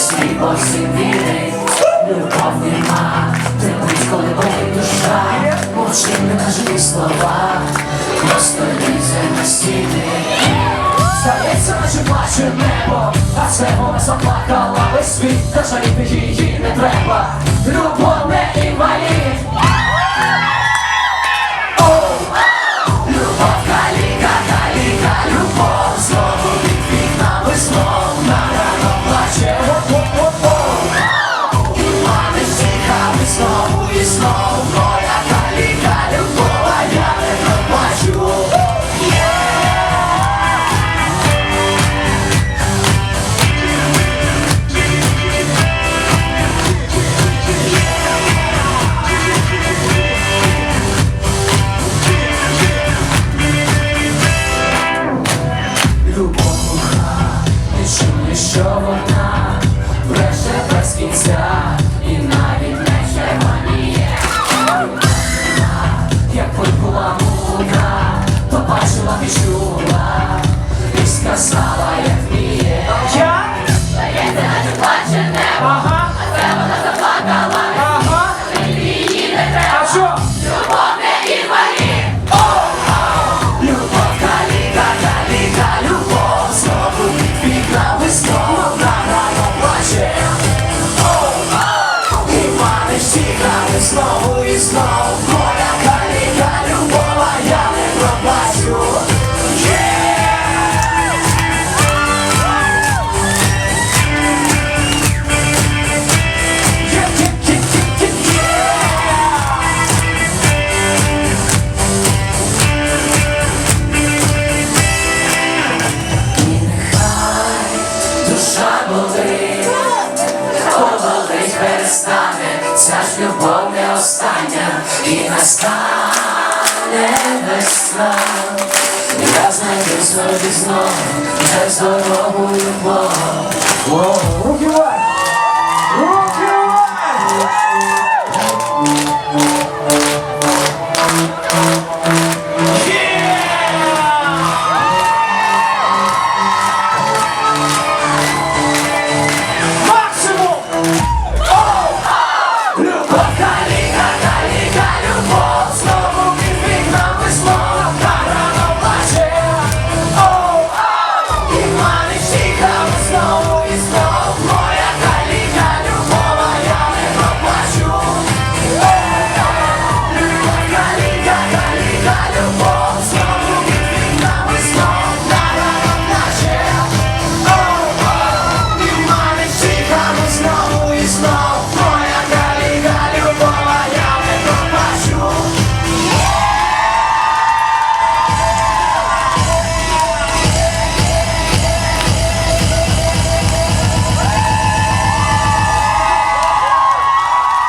всі посім вірить, любов нема, терпить, коли болить душа, мовчи не кажи слова, просто лізе на стіни. Здається, наче плаче небо, а це вона заплакала весь світ, та жаліти її не треба. Любов не що вона бреше без кінця і навіть не червоніє. Як хоч була мука, побачила, відчула і сказала, знов Моя каліка, любов, я не пробачу. І нехай душа болить, поболить перестане, ця ж любов не остання, і настане весна. Я знайду собі знов, вже здорову любов.